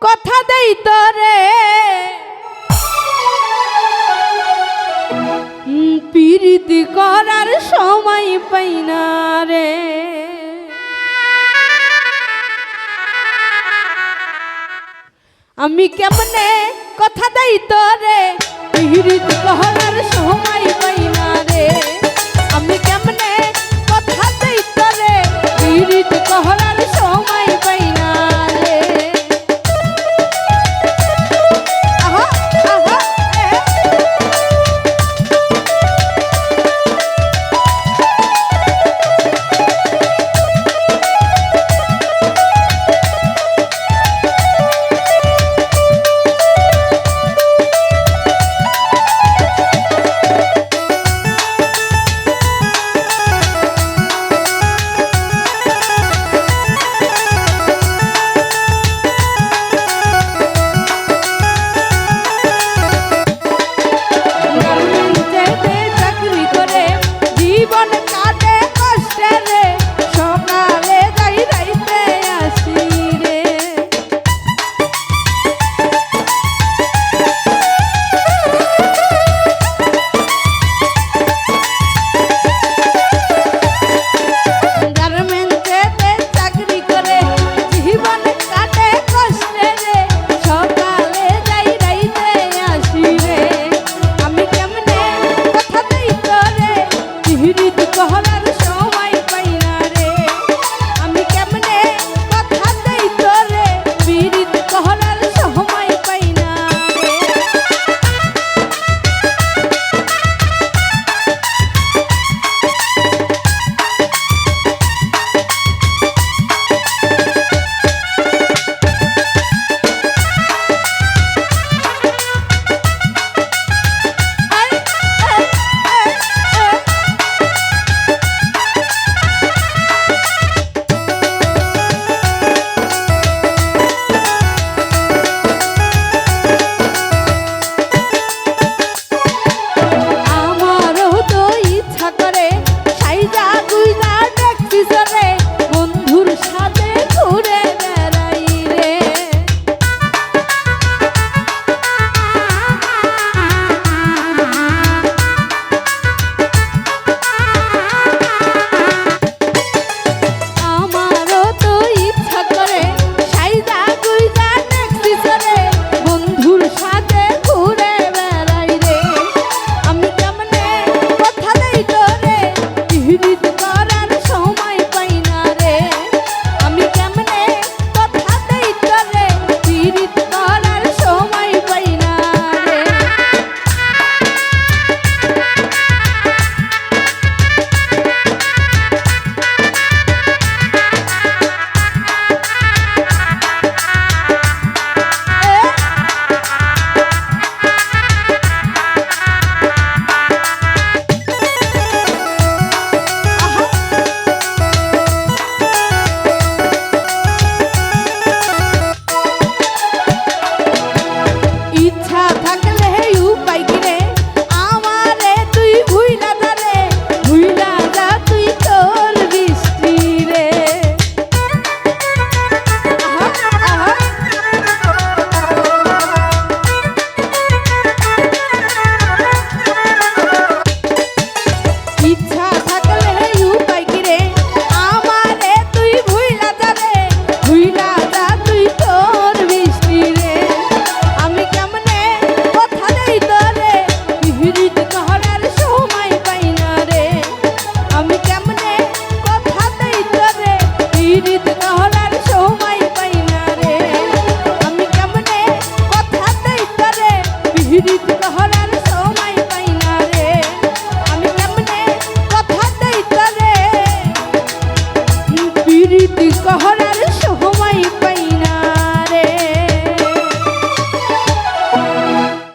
কথা দেই তোরে। পিরিতি করার সময় পাই না রে। আমি কেমনে কথা দেই তোরে? পিরিতি করার সময় পাই না রে। কহর